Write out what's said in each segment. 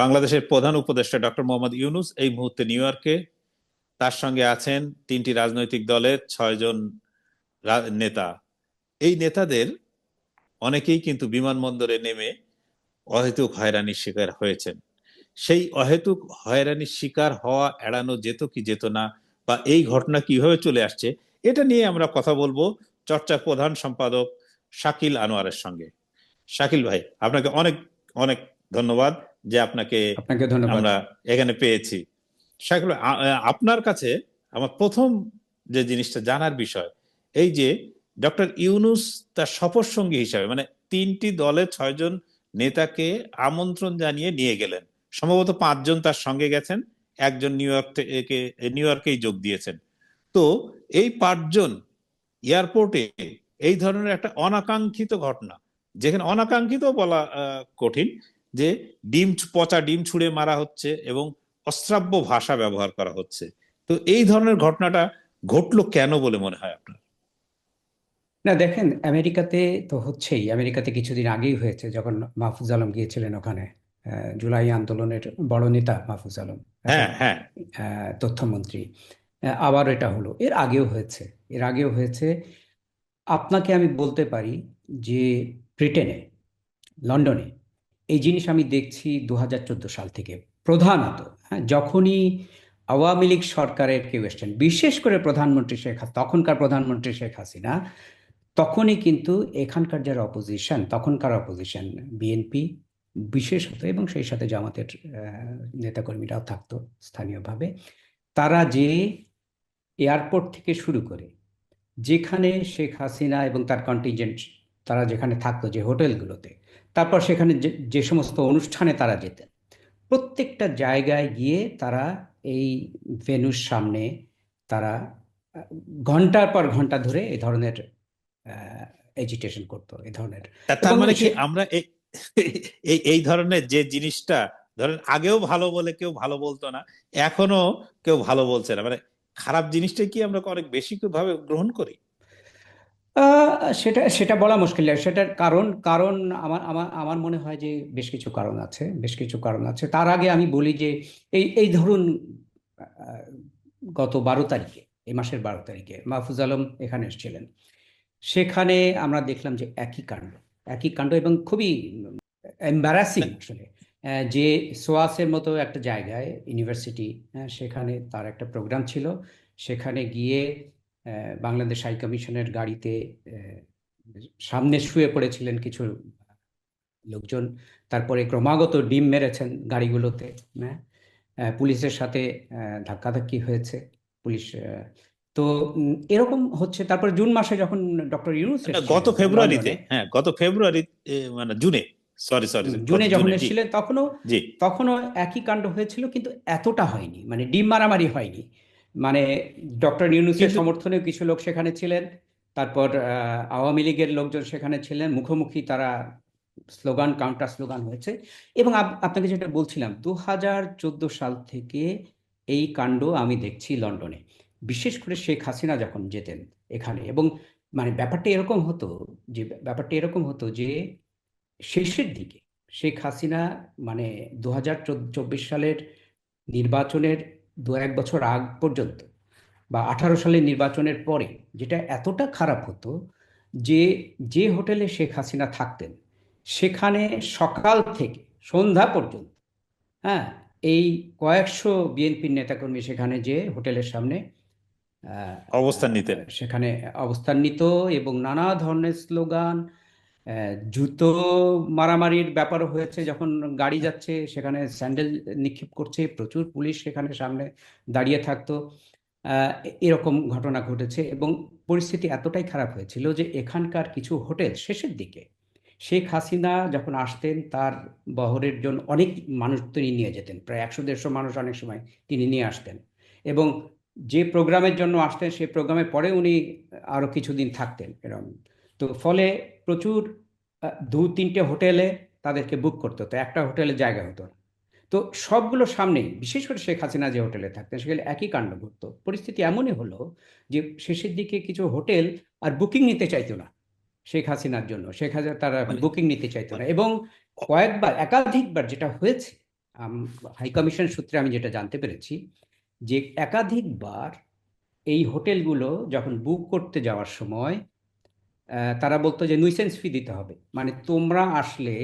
বাংলাদেশের প্রধান উপদেষ্টা ডক্টর মোহাম্মদ ইউনুস এই মুহূর্তে নিউ ইয়র্কে। তার সঙ্গে আছেন তিনটি রাজনৈতিক দলের ছয়জন নেতা। এই নেতাদের অনেকেই কিন্তু বিমানবন্দরে নেমে অহেতুক হয়রানির শিকার হয়েছেন। সেই অহেতুক হয়রানির শিকার হওয়া এড়ানো যেত কি যেত না বা এই ঘটনা কীভাবে চলে আসছে, এটা নিয়ে আমরা কথা বলব চর্চার প্রধান সম্পাদক শাকিল আনোয়ারের সঙ্গে। শাকিল ভাই, আপনাকে অনেক অনেক ধন্যবাদ যে আপনাকে আপনাকে ধন্যবাদ। আমরা এখানে পেয়েছি। শাকিল আপনার কাছে আমার প্রথম যে জিনিসটা জানার বিষয় এই যে ডক্টর ইউনুস তার সফর সঙ্গী হিসাবে মানে তিনটি দলের ছয়জন নেতাকে আমন্ত্রণ জানিয়ে নিয়ে গেলেন। সম্ভবত পাঁচজন তার সঙ্গে গেছেন একজন নিউ ইয়র্ক থেকে নিউ ইয়র্কেই যোগ দিয়েছেন। তো এই পাঁচজন এয়ারপোর্টে এই ধরনের একটা অনাকাঙ্ক্ষিত ঘটনা যেখানে অনাকাঙ্ক্ষিত বলা আহ, কঠিন যে ডিম পচা ডিম ছুঁড়ে মারা হচ্ছে এবং অশ্রাব্য ভাষা ব্যবহার করা হচ্ছে। তো এই ধরনের ঘটনাটা ঘটলো কেন বলে মনে হয় আপনার? না দেখেন আমেরিকাতে তো হচ্ছেই। আমেরিকাতে কিছুদিন আগেই হয়েছে যখন মাহফুজ আলম গিয়েছিলেন ওখানে। জুলাই আন্দোলনের বড় নেতা মাহফুজ আলম। হ্যাঁ হ্যাঁ। তথ্যমন্ত্রী। আবার এটা হলো। এর আগেও হয়েছে। এর আগেও হয়েছে। আপনাকে আমি বলতে পারি যে ব্রিটেনে লন্ডনে এই জিনিস আমি দেখছি দু হাজার চোদ্দ সাল থেকে। প্রধানত হ্যাঁ যখনই আওয়ামী লীগ সরকারের কেউ এসছেন, বিশেষ করে প্রধানমন্ত্রী শেখ তখনকার প্রধানমন্ত্রী শেখ হাসিনা, তখনই কিন্তু এখানকার যারা অপোজিশন তখনকার অপোজিশন বিএনপি বিশেষত এবং সেই সাথে জামাতের নেতাকর্মীরাও থাকতো স্থানীয়ভাবে, তারা যে এয়ারপোর্ট থেকে শুরু করে, যেখানে শেখ হাসিনা এবং তার কন্টিনজেন্ট তারা যেখানে থাকতো যে হোটেলগুলোতে তারপর সেখানে যে সমস্ত অনুষ্ঠানে তারা যেতেন। প্রত্যেকটা জায়গায় গিয়ে তারা এই ভেনুর সামনে তারা ঘণ্টার পর ঘণ্টা ধরে এই ধরনের এজিটেশন করতো এই ধরনের। তার মানে কি আমরা এই এই ধরনের যে জিনিসটা ধরেন আগেও ভালো বলে কেউ ভালো বলতো না এখনও কেউ ভালো বলছে না। মানে খারাপ জিনিসটা কি আমরা অনেক বেশি ভাবে গ্রহণ করি? সেটা সেটা বলা মুশকিল সেটার কারণ কারণ আমার আমার আমার মনে হয় যে বেশ কিছু কারণ আছে, বেশ কিছু কারণ আছে। তার আগে আমি বলি যে এই এই ধরুন গত বারো তারিখে, এই মাসের বারো তারিখে মাহফুজ আলম এখানে এসেছিলেন। সেখানে আমরা দেখলাম যে একই কাণ্ড একই কাণ্ড এবং খুবই এম্বারাসিং আসলে যে সোয়াসের মতো একটা জায়গায় ইউনিভার্সিটি সেখানে তার একটা প্রোগ্রাম ছিল। সেখানে গিয়ে বাংলাদেশ হাই কমিশনের গাড়িতে সামনে শুয়ে পড়েছিলেন কিছু লোকজন। তারপরে ক্রমাগত ডিম মেরেছেন গাড়িগুলোতে হ্যাঁ পুলিশের সাথে ধাক্কাধাক্কি হয়েছে পুলিশ তো এরকম হচ্ছে। তারপর জুন মাসে যখন ডক্টর ইউনুস গত ফেব্রুয়ারিতে হ্যাঁ গত ফেব্রুয়ারি মানে জুনে সরি সরি জুনে যখন এসেছিলেন তখনও তখনও একই কাণ্ড হয়েছিল কিন্তু এতটা হয়নি। মানে ডিম মারামারি হয়নি। মানে ডক্টর ইউনূসের সমর্থনেও কিছু লোক সেখানে ছিলেন তারপর আওয়ামী লীগের লোকজন সেখানে ছিলেন মুখোমুখি তারা স্লোগান কাউন্টার স্লোগান হয়েছে। এবং আপনাকে যেটা বলছিলাম দু হাজার চোদ্দ সাল থেকে এই কাণ্ড আমি দেখছি লন্ডনে। বিশেষ করে শেখ হাসিনা যখন যেতেন এখানে এবং মানে ব্যাপারটা এরকম হতো যে ব্যাপারটা এরকম হতো যে শেষের দিকে শেখ হাসিনা মানে দু হাজার চব্বিশ সালের নির্বাচনের দু এক বছর আগ পর্যন্ত বা আঠারো সালের নির্বাচনের পরে যেটা এতটা খারাপ হতো যে যে হোটেলে শেখ হাসিনা থাকতেন সেখানে সকাল থেকে সন্ধ্যা পর্যন্ত হ্যাঁ এই কয়েকশো বিএনপির নেতাকর্মী সেখানে যে হোটেলের সামনে অবস্থান নিতেন। সেখানে অবস্থান নিত এবং নানা ধরনের স্লোগান জুতো মারামারির ব্যাপারও হয়েছে, যখন গাড়ি যাচ্ছে সেখানে স্যান্ডেল নিক্ষেপ করছে, প্রচুর পুলিশ সেখানে সামনে দাঁড়িয়ে থাকতো। এরকম ঘটনা ঘটেছে এবং পরিস্থিতি এতটাই খারাপ হয়েছিল যে এখানকার কিছু হোটেল শেষের দিকে শেখ হাসিনা যখন আসতেন, তার বহরের জন্য অনেক মানুষ তিনি নিয়ে যেতেন, প্রায় একশো দেড়শো মানুষ অনেক সময় তিনি নিয়ে আসতেন এবং যে প্রোগ্রামের জন্য আসতেন সেই প্রোগ্রামের পরে উনি আরও কিছুদিন থাকতেন এরকম তো ফলে প্রচুর দু তিনটে হোটেলে তাদেরকে বুক করতে হতো একটা হোটেলে জায়গা হতো। না তো সবগুলো সামনেই বিশেষ করে শেখ হাসিনা যে হোটেলে থাকতেন সেখানে একই কাণ্ড ঘটতো। পরিস্থিতি এমনই হলো যে শেষের দিকে কিছু হোটেল আর বুকিং নিতে চাইতো না শেখ হাসিনার জন্য। শেখ হাসিনা তারা মানে- বুকিং নিতে চাইতো না। এবং কয়েকবার একাধিকবার যেটা হয়েছে হাই কমিশন সূত্রে আমি যেটা জানতে পেরেছি যে একাধিকবার এই হোটেলগুলো যখন বুক করতে যাওয়ার সময় তারা বলতো যে নুইসেন্স ফি দিতে হবে। মানে তোমরা আসলে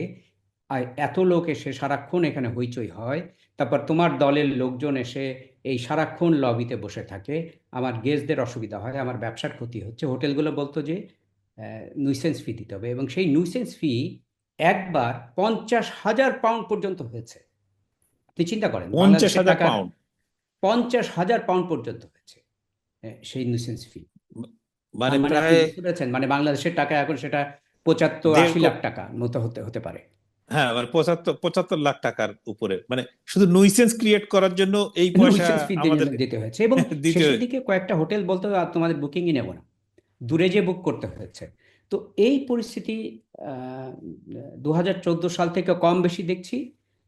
এত লোক এসে সারাক্ষণ এখানে হইচই হয় তারপর তোমার দলের লোকজন এসে এই সারাক্ষণ লবিতে বসে থাকে আমার গেস্টদের অসুবিধা হয় আমার ব্যবসার ক্ষতি হচ্ছে। হোটেলগুলো বলতো যে নুইসেন্স ফি দিতে হবে এবং সেই নুইসেন্স ফি একবার পঞ্চাশ হাজার পাউন্ড পর্যন্ত হয়েছে। আপনি চিন্তা করেন পঞ্চাশ হাজার পাউন্ড পঞ্চাশ হাজার পাউন্ড পর্যন্ত হয়েছে সেই নুইসেন্স ফি মানে মানে আপনি প্রায় পেরেছেন মানে বাংলাদেশের টাকা এখন সেটা পঁচাত্তর দেড় আশি কোটি লাখ টাকা মতো হতে হতে পারে। হ্যাঁ মানে পঁচাত্তর পঁচাত্তর লাখ টাকার উপরে। মানে শুধু নুইসেন্স ক্রিয়েট করার জন্য এই পয়সা আমাদের দিতে হয়েছে। এবং দিতে শেষের হয়েছে। দিকে কয়েকটা হোটেল বলতে "আর তোমাদের বুকিংই নেব না। দূরে যে বুক করতে হয়েছে। তো এই পরিস্থিতি দু হাজার চোদ্দ সাল থেকে কম বেশি দেখছি।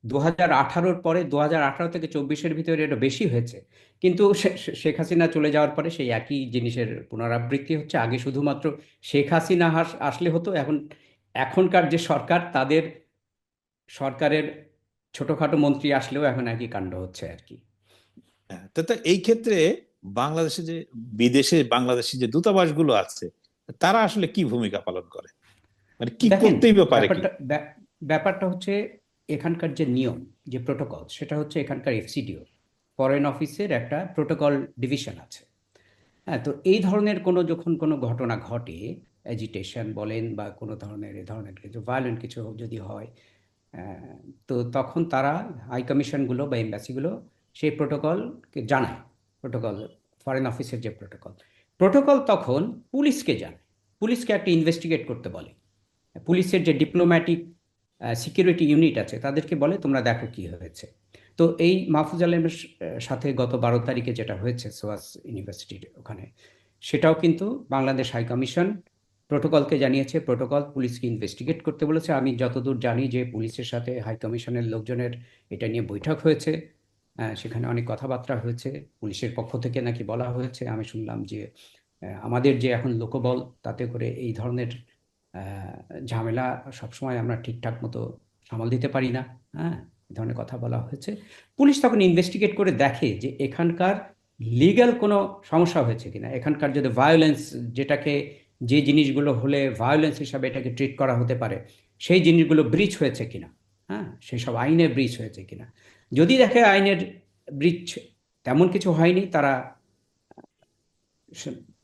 দু হাজার আঠারোর পরে দু হাজার আঠারো থেকে চব্বিশের ভিতরে এটা বেশি হয়েছে। কিন্তু শেখ হাসিনা চলে যাওয়ার পরে সেই একই জিনিসের পুনরাবৃত্তি হচ্ছে। আগে শুধুমাত্র শেখ হাসিনা হাস- আসলে হতো এখন এখনকার যে সরকার তাদের সরকারের ছোটখাটো মন্ত্রী আসলেও এখন একই কাণ্ড হচ্ছে আর কি। হ্যাঁ, তো এই ক্ষেত্রে বাংলাদেশে যে বিদেশে বাংলাদেশি যে দূতাবাসগুলো আছে তারা আসলে কি ভূমিকা পালন করে? মানে কি করতেই বা ব্যাপারটা ব্যা- ব্যাপারটা হচ্ছে এখানকার যে নিয়ম, যে প্রোটোকল সেটা হচ্ছে এখানকার এফসিডিও ফরেন অফিসের একটা প্রোটোকল ডিভিশন আছে। হ্যাঁ তো এই ধরনের কোনো যখন কোনো ঘটনা ঘটে এজিটেশন বলেন বা কোনো ধরনের, এ ধরনের কিছু ভায়োলেন্ট কিছু যদি হয় তো তখন তারা হাই কমিশনগুলো বা এম্বাসিগুলো সেই প্রোটোকলকে জানায়। প্রোটোকল ফরেন অফিসের যে প্রোটোকল প্রোটোকল তখন পুলিশকে জানায়। পুলিশকে একটা ইনভেস্টিগেট করতে বলে। পুলিশের যে ডিপ্লোম্যাটিক সিকিউরিটি ইউনিট আছে, তাদেরকে বলে তোমরা দেখো কি হয়েছে। তো এই মাহফুজ আলমের সাথে গত বারো তারিখে যেটা হয়েছে সোয়াস ইউনিভার্সিটির ওখানে, সেটাও কিন্তু বাংলাদেশ হাই কমিশন প্রোটোকলকে জানিয়েছে। প্রোটোকল পুলিশকে ইনভেস্টিগেট করতে বলেছে। আমি যতদূর জানি যে পুলিশের সাথে হাই কমিশনের লোকজনের এটা নিয়ে বৈঠক হয়েছে। সেখানে অনেক কথাবার্তা হয়েছে। পুলিশের পক্ষ থেকে নাকি বলা হয়েছে। আমি শুনলাম যে আমাদের যে এখন লোকবল, তাতে করে এই ধরনের ঝামেলা সবসময় আমরা ঠিকঠাক মতো সামাল দিতে পারি না। হ্যাঁ এই ধরনের কথা বলা হয়েছে। পুলিশ তখন ইনভেস্টিগেট করে দেখে যে এখানকার লিগ্যাল কোনো সমস্যা হয়েছে কিনা। এখানকার যদি ভায়োলেন্স যেটাকে, যে জিনিসগুলো হলে ভায়োলেন্স হিসাবে এটাকে ট্রিট করা হতে পারে, সেই জিনিসগুলো ব্রিচ হয়েছে কিনা? হ্যাঁ সেই সব আইনের ব্রিচ হয়েছে কিনা? যদি দেখে আইনের ব্রিচ তেমন কিছু হয়নি, তারা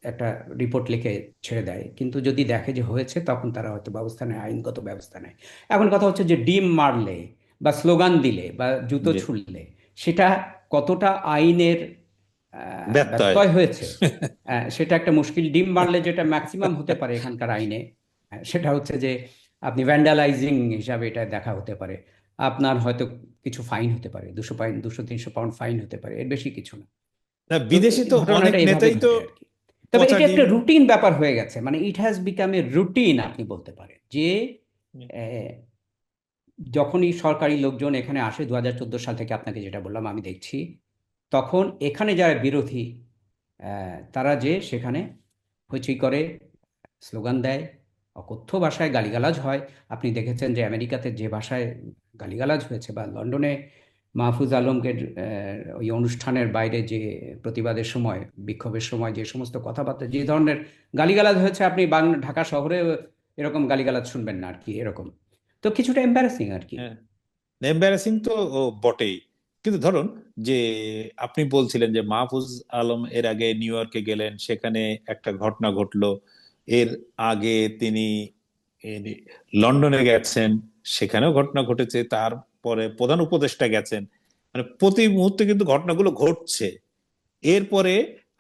একটা রিপোর্ট লিখে ছেড়ে দেয় কিন্তু যদি দেখে যে হয়েছে তখন তারা হয়তো ব্যবস্থা নেয় আইনগত ব্যবস্থা নেয় এখন কথা হচ্ছে যে ডিম মারলে বা স্লোগান দিলে বা জুতো। ছুড়লে সেটা কতটা আইনের ব্যত্যয়। হয়েছে সেটা একটা মুশকিল ডিম মারলে যেটা ম্যাক্সিমাম হতে পারে এখানকার আইনে আহ, সেটা হচ্ছে যে আপনি ভ্যান্ডালাইজিং হিসাবে এটা দেখা হতে পারে আপনার হয়তো কিছু ফাইন হতে পারে দুশো পাইন দুশো তিনশো পাউন্ড ফাইন হতে পারে এর বেশি কিছু না বিদেশে তো অনেক নেতাই তো। তবে এটা একটা রুটিন ব্যাপার হয়ে গেছে। মানে it has become a routine আপনি বলতে পারেন যে যখনই সরকারি লোকজন এখানে আসে দু হাজার চোদ্দ সাল থেকে আপনাকে যেটা বললাম আমি দেখছি তখন এখানে যারা বিরোধী তারা যে সেখানে হইচই করে স্লোগান দেয় অকথ্য ভাষায় গালিগালাজ হয়। আপনি দেখেছেন যে আমেরিকাতে যে ভাষায় গালিগালাজ হয়েছে বা লন্ডনে মাহফুজ আলমকে ওই অনুষ্ঠানের বাইরে যে প্রতিবাদের সময়, বিক্ষোভের সময় যে সমস্ত কথাবার্তা, যে ধরনের গালিগালাজ হয়েছে, আপনি বাংলা ঢাকা শহরে এরকম গালিগালাজ শুনবেন না আর কি, এরকম। তো কিছুটা এম্বারাসিং আর কি। হ্যাঁ এম্বারাসিং তো, ও, বটেই। কিন্তু ধরুন যে, আপনি বলছিলেন যে মাহফুজ আলম এর আগে নিউ ইয়র্কে গেলেন, সেখানে একটা ঘটনা ঘটলো। এর আগে তিনি লন্ডনে গেছেন, সেখানেও ঘটনা ঘটেছে। তারপরে প্রধান উপদেষ্টা গেছেন। মানে প্রতি মুহূর্তে কিন্তু ঘটনাগুলো ঘটছে। এরপরে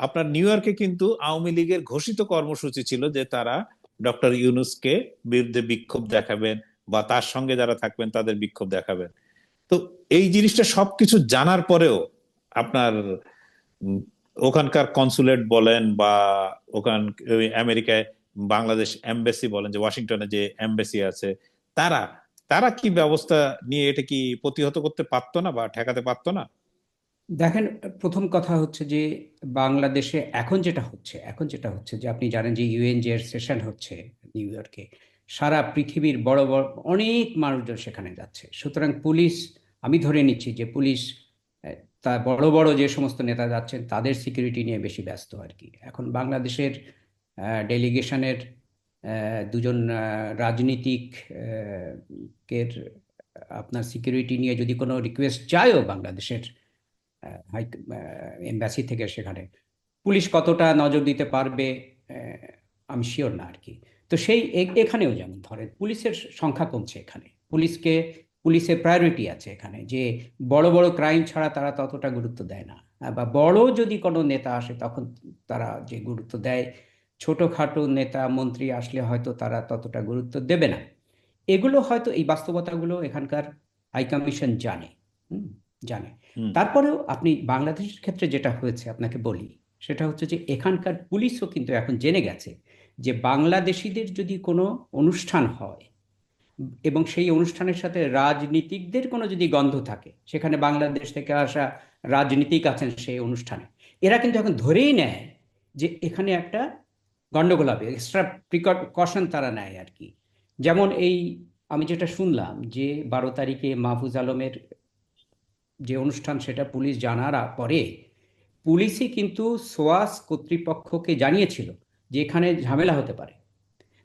আপনার নিউ ইয়র্কে কিন্তু আওয়ামী লীগের ঘোষিত কর্মসূচি ছিল যে তারা ডক্টর ইউনুসকে বিরুদ্ধে বিক্ষোভ দেখাবেন বা তার সঙ্গে যারা থাকবেন তাদের বিক্ষোভ দেখাবেন। তো এই জিনিসটা সবকিছু জানার পরেও আপনার ওখানকার কনসুলেট বলেন বা ওখান আমেরিকায় বাংলাদেশ এমবাসি বলেন যে ওয়াশিংটনে যে এমবাসি আছে, তারা তারা কি ব্যবস্থা নিয়ে এটা কি প্রতিহত করতে পারতো না বা ঠেকাতে পারতো না? দেখেন, প্রথম কথা হচ্ছে যে বাংলাদেশে এখন যেটা হচ্ছে, এখন যেটা হচ্ছে যে আপনি জানেন যে ইউএনজি এর সেশন হচ্ছে নিউ ইয়র্কে। সারা পৃথিবীর বড় বড় অনেক মানুষজন সেখানে যাচ্ছে। সুতরাং পুলিশ, আমি ধরে নিচ্ছি যে পুলিশ তা বড় বড় যে সমস্ত নেতা যাচ্ছেন, তাদের সিকিউরিটি নিয়ে বেশি ব্যস্ত আর কি। এখন বাংলাদেশের ডেলিগেশনের দুজন রাজনীতিক কের আপনার সিকিউরিটি নিয়ে যদি কোনো রিকোয়েস্ট চায়ও বাংলাদেশের হাই এম্বাসি থেকে সেখানে, পুলিশ কতটা নজর দিতে পারবে আমি শিওর না আর কি তো সেই এখানেও যেমন ধরেন, পুলিশের সংখ্যা কমছে এখানে। পুলিশকে পুলিশের প্রায়োরিটি আছে এখানে যে বড় বড় ক্রাইম ছাড়া তারা ততটা গুরুত্ব দেয় না। বা বড় যদি কোনো নেতা আসে, তখন তারা যে গুরুত্ব দেয় ছোটখাটো নেতা মন্ত্রী আসলে হয়তো তারা ততটা গুরুত্ব দেবে না। এগুলো হয়তো এই বাস্তবতাগুলো এখানকার হাই কমিশন জানে জানে। তারপরেও আপনি বাংলাদেশের ক্ষেত্রে যেটা হয়েছে আপনাকে বলি সেটা হচ্ছে যে এখানকার পুলিশও কিন্তু এখন জেনে গেছে যে বাংলাদেশিদের যদি কোনো অনুষ্ঠান হয় এবং সেই অনুষ্ঠানের সাথে রাজনীতিকদের কোনো যদি গন্ধ থাকে সেখানে বাংলাদেশ থেকে আসা রাজনীতিক আছেন সেই অনুষ্ঠানে এরা কিন্তু এখন ধরেই নেয় যে এখানে একটা গন্ডগোল হবে। এক্সট্রা প্রিকশন তারা নেয় আর কি যেমন এই, আমি যেটা শুনলাম যে বারো তারিখে মাহফুজ আলমের যে অনুষ্ঠান সেটা পুলিশ জানার পরে পুলিশই কিন্তু সোয়াস কর্তৃপক্ষকে জানিয়েছিল যে এখানে ঝামেলা হতে পারে।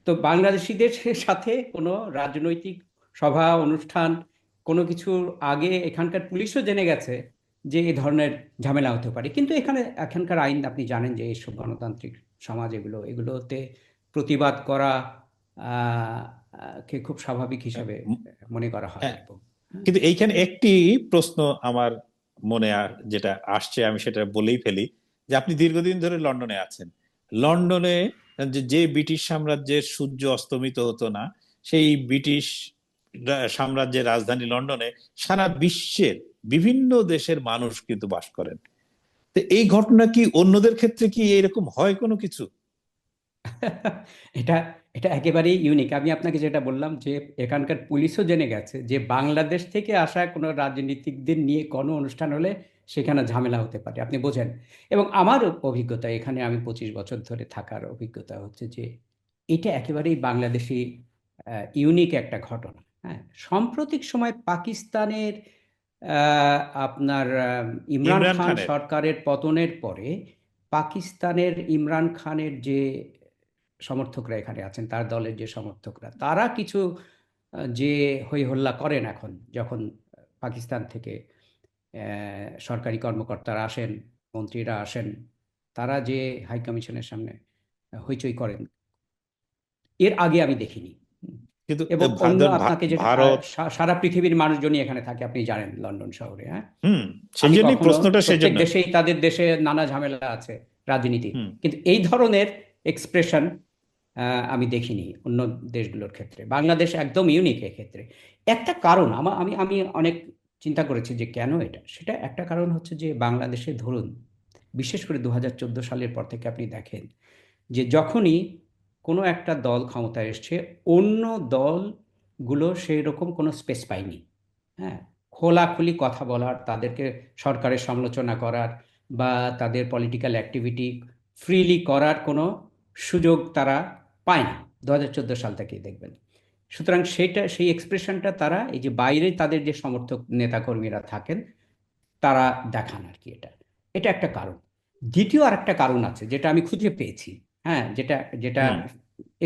তো বাংলাদেশিদের সাথে কোনো রাজনৈতিক সভা, অনুষ্ঠান, কোনো কিছুর আগে এখানকার পুলিশও জেনে গেছে যে এই ধরনের ঝামেলা হতে পারে। কিন্তু এখানে এখানকার আইন আপনি জানেন যে এইসব গণতান্ত্রিক সমাজ এগুলো এগুলোতে প্রতিবাদ করা কে খুব স্বাভাবিক হিসাবে মনে করা হয় হ্যাঁ। কিন্তু এইখানে একটি প্রশ্ন আমার মনে আর- যেটা আসছে আমি সেটা বলেই ফেলি যে আপনি দীর্ঘদিন ধরে লন্ডনে আছেন। লন্ডনে যে ব্রিটিশ সাম্রাজ্যের সূর্য অস্তমিত হতো না সেই ব্রিটিশ সাম্রাজ্যের রাজধানী লন্ডনে সারা বিশ্বের বিভিন্ন দেশের মানুষ কিন্তু বাস করেন। তো এই ঘটনা কি অন্যদের ক্ষেত্রে কি এরকম হয় কোনো কিছু? এটা এটা একেবারেই ইউনিক আমি আপনাকে যেটা বললাম যে এখানকার পুলিশও জেনে গেছে যে বাংলাদেশ থেকে আসা কোনো রাজনীতিকদের নিয়ে কোনো অনুষ্ঠান হলে সেখানে ঝামেলা হতে পারে, আপনি বোঝেন। এবং আমার অভিজ্ঞতা, এখানে আমি পঁচিশ বছর ধরে থাকার অভিজ্ঞতা হচ্ছে যে এটা একেবারেই বাংলাদেশি ইউনিক একটা ঘটনা। হ্যাঁ সাম্প্রতিক সময় পাকিস্তানের আপনার ইমরান খান সরকারের পতনের পরে পাকিস্তানের ইমরান খানের যে সমর্থকরা এখানে আছেন তার দলের যে সমর্থকরা তারা কিছু যে হই হল্লা করেন এখন যখন পাকিস্তান থেকে সরকারি কর্মকর্তারা আসেন মন্ত্রীরা আসেন তারা যে হাই কমিশনের সামনে হইচই করেন এর আগে আমি দেখিনি। কিন্তু এবং অন্য আপনাকে যেটা ভারত সারা পৃথিবীর মানুষজনই এখানে থাকে আপনি জানেন লন্ডন শহরে হ্যাঁ? হুম সেই আমি জন্যই প্রশ্নটা সেই জন্য। দেশেই তাদের দেশে নানা ঝামেলা আছে রাজনীতি। কিন্তু এই ধরনের এক্সপ্রেশন আমি দেখিনি অন্য দেশগুলোর ক্ষেত্রে। বাংলাদেশ একদম ইউনিক এক্ষেত্রে একটা কারণ আমার আমি আমি অনেক চিন্তা করেছি যে কেন এটা? সেটা একটা কারণ হচ্ছে যে বাংলাদেশে ধরুন বিশেষ করে দু হাজার চোদ্দ সালের পর থেকে আপনি দেখেন যে যখনই কোনো একটা দল ক্ষমতায় এসছে, অন্য দলগুলো সেই রকম কোনো স্পেস পায়নি। হ্যাঁ খোলাখুলি কথা বলার, তাদেরকে সরকারের সমালোচনা করার বা তাদের পলিটিক্যাল অ্যাক্টিভিটি ফ্রিলি করার কোনো সুযোগ তারা পায় না দু হাজার চোদ্দ সাল থেকেই দেখবেন। সুতরাং সেটা, সেই এক্সপ্রেশনটা তারা, এই যে বাইরে তাদের যে সমর্থক নেতাকর্মীরা থাকেন, তারা দেখান আর কি এটা। এটা একটা কারণ। দ্বিতীয় আর একটা কারণ আছে, যেটা আমি খুঁজে পেয়েছি। হ্যাঁ যেটা যেটা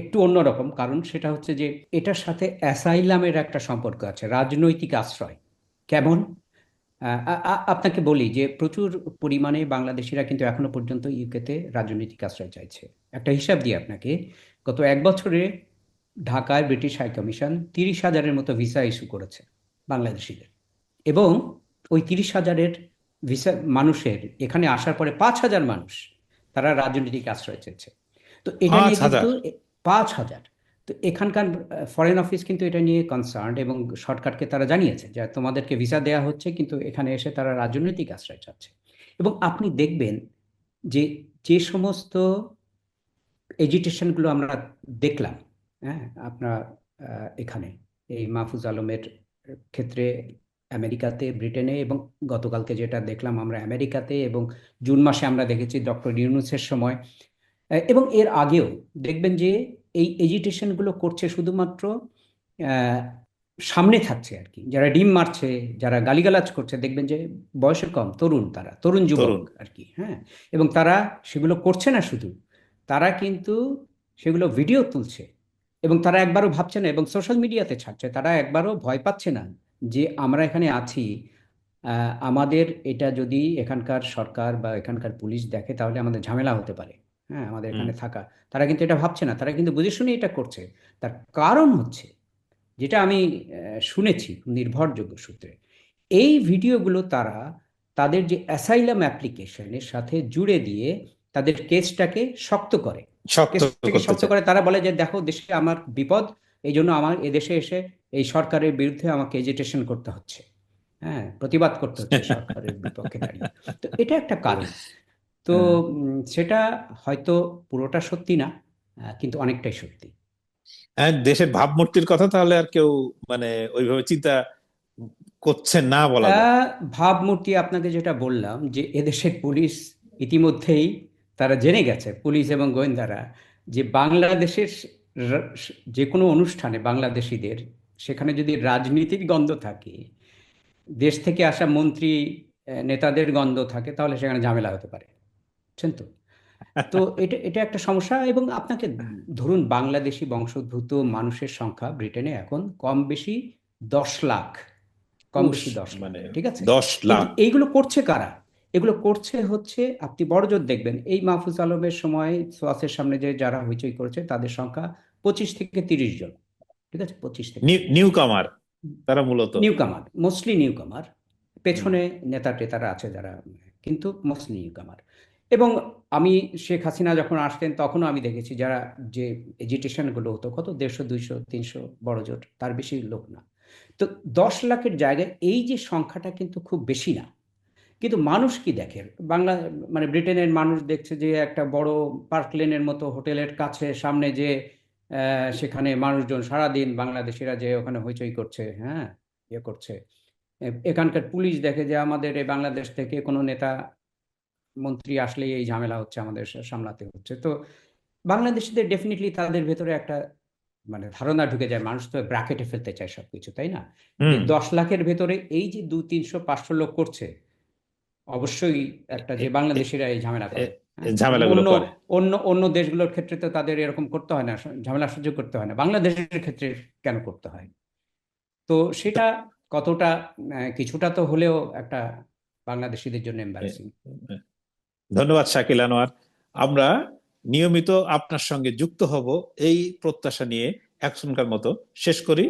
একটু অন্যরকম। কারণ সেটা হচ্ছে যে এটার সাথে অ্যাসাইলামের একটা সম্পর্ক আছে রাজনৈতিক আশ্রয়। কেমন? আপনাকে বলি যে প্রচুর পরিমাণে বাংলাদেশিরা কিন্তু এখনও পর্যন্ত ইউকেতে রাজনৈতিক আশ্রয় চাইছে। একটা হিসাব দিই আপনাকে গত এক বছরে ঢাকায় ব্রিটিশ হাই কমিশন তিরিশ হাজারের মতো ভিসা ইস্যু করেছে বাংলাদেশিদের। এবং ওই তিরিশ হাজারের ভিসা মানুষের এখানে আসার পরে পাঁচ হাজার মানুষ তারা রাজনৈতিক আশ্রয় চেয়েছে। তো এটা নিয়ে কিন্তু পাঁচ হাজার। তো এখানকার ফরেন অফিস কিন্তু এটা নিয়ে কনসার্ন এবং সরকারকে তারা জানিয়েছে যে তোমাদেরকে ভিসা দেওয়া হচ্ছে কিন্তু এখানে এসে তারা রাজনৈতিক আশ্রয় চাচ্ছে। এবং আপনি দেখবেন যে যে সমস্ত এজিটেশনগুলো আমরা দেখলাম হ্যাঁ আপনার এখানে এই মাহফুজ আলমের ক্ষেত্রে আমেরিকাতে ব্রিটেনে এবং গতকালকে যেটা দেখলাম আমরা আমেরিকাতে এবং জুন মাসে আমরা দেখেছি ডক্টর ইউনুসের সময় এবং এর আগেও দেখবেন যে এই এজিটেশনগুলো করছে শুধুমাত্র সামনে থাকছে আর কি। যারা ডিম মারছে যারা গালিগালাজ করছে দেখবেন যে বয়সে কম তরুণ তারা তরুণ যুবক আর কি হ্যাঁ? এবং তারা সেগুলো করছে না শুধু তারা কিন্তু সেগুলো ভিডিও তুলছে এবং তারা একবারও ভাবছে না এবং সোশ্যাল মিডিয়াতে ছাড়ছে তারা একবারও ভয় পাচ্ছে না যে আমরা এখানে আছি আমাদের এটা যদি এখানকার সরকার বা এখানকার পুলিশ দেখে তাহলে আমাদের ঝামেলা হতে পারে। হ্যাঁ আমাদের এখানে থাকা তারা কিন্তু এটা ভাবছে না তারা কিন্তু বুঝে শুনে এটা করছে। তার কারণ হচ্ছে যেটা আমি শুনেছি নির্ভরযোগ্য সূত্রে এই ভিডিওগুলো তারা তাদের যে অ্যাসাইলাম অ্যাপ্লিকেশনের সাথে জুড়ে দিয়ে তাদের কেসটাকে শক্ত করে। শক্ত কেসটাকে শক্ত করে তারা বলে যে দেখো দেশে আমার বিপদ এই জন্য আমার এদেশে এসে এই সরকারের বিরুদ্ধে আমাকে এজিটেশন করতে হচ্ছে। হ্যাঁ প্রতিবাদ করতে হচ্ছে সরকারের বিপক্ষে দাঁড়িয়ে। তো এটা একটা কারণ। তো সেটা হয়তো পুরোটা সত্যি না কিন্তু অনেকটাই সত্যি। হ্যাঁ, দেশের ভাবমূর্তির কথা তাহলে আর কেউ মানে ওইভাবে চিন্তা করছে না বলা ভাবমূর্তি আপনাকে যেটা বললাম যে এদেশের পুলিশ ইতিমধ্যেই তারা জেনে গেছে পুলিশ এবং গোয়েন্দারা যে বাংলাদেশের যে কোনো অনুষ্ঠানে বাংলাদেশিদের সেখানে যদি রাজনীতির গন্ধ থাকে দেশ থেকে আসা মন্ত্রী নেতাদের গন্ধ থাকে তাহলে সেখানে ঝামেলা হতে পারে। বুঝছেন তো? তো এটা এটা একটা সমস্যা এবং আপনাকে ধরুন বাংলাদেশি বংশোদ্ভূত মানুষের সংখ্যা ব্রিটেনে এখন কম বেশি দশ লাখ কম বেশি দশ মানে ঠিক আছে? দশ লাখ। এইগুলো করছে কারা? এগুলো করছে হচ্ছে আপনি বড়জোর দেখবেন এই মাহফুজ আলমের সময় সোয়াসের সামনে যে যারা হইচই করেছে তাদের সংখ্যা পঁচিশ থেকে তিরিশ জন ঠিক আছে? পঁচিশ থেকে নিউ কামার তারা মূলত। নিউ কামার মোস্টলি নিউ কামার পেছনে নেতা টেতারা আছে যারা কিন্তু মোস্টলি নিউ কামার এবং আমি শেখ হাসিনা যখন আসতেন তখনও আমি দেখেছি যারা যে এজিটেশনগুলো হতো, কত? দেড়শো, দুইশো, তিনশো বড় জোট, তার বেশি লোক না। তো দশ লাখের জায়গায় এই যে সংখ্যাটা কিন্তু খুব বেশি না। কিন্তু মানুষ কি দেখে? বাংলা মানে ব্রিটেনের মানুষ দেখছে যে একটা বড় পার্ক লেনের মতো হোটেলের কাছে, সামনে যে সেখানে মানুষজন সারাদিন বাংলাদেশিরা যে ওখানে হইচই করছে হ্যাঁ? ইয়ে করছে। এখানকার পুলিশ দেখে যে আমাদের এই বাংলাদেশ থেকে কোনো নেতা মন্ত্রী আসলেই এই ঝামেলা হচ্ছে আমাদের সামলাতে হচ্ছে। তো বাংলাদেশিদের ডেফিনেটলি তাদের ভেতরে একটা মানে ধারণা ঢুকে যায় মানুষ তো ব্র্যাকেটে ফেলতে চায় সবকিছু তাই না? দশ লাখের ভেতরে এই যে দু তিনশো পাঁচশো লোক করছে অবশ্যই একটা যে বাংলাদেশিরা এই ঝামেলা করে। অন্য অন্য দেশগুলোর ক্ষেত্রে তো তাদের এরকম করতে হয় না ঝামেলা সহ্য করতে হয় না। বাংলাদেশের ক্ষেত্রে কেন করতে হয়? তো সেটা কতটা কিছুটা তো হলেও একটা বাংলাদেশিদের জন্য এম্বারেসিং ধন্যবাদ, শাকিল আনোয়ার। আমরা নিয়মিত আপনার সঙ্গে যুক্ত হব এই প্রত্যাশা নিয়ে এখনকার মতো। শেষ করি।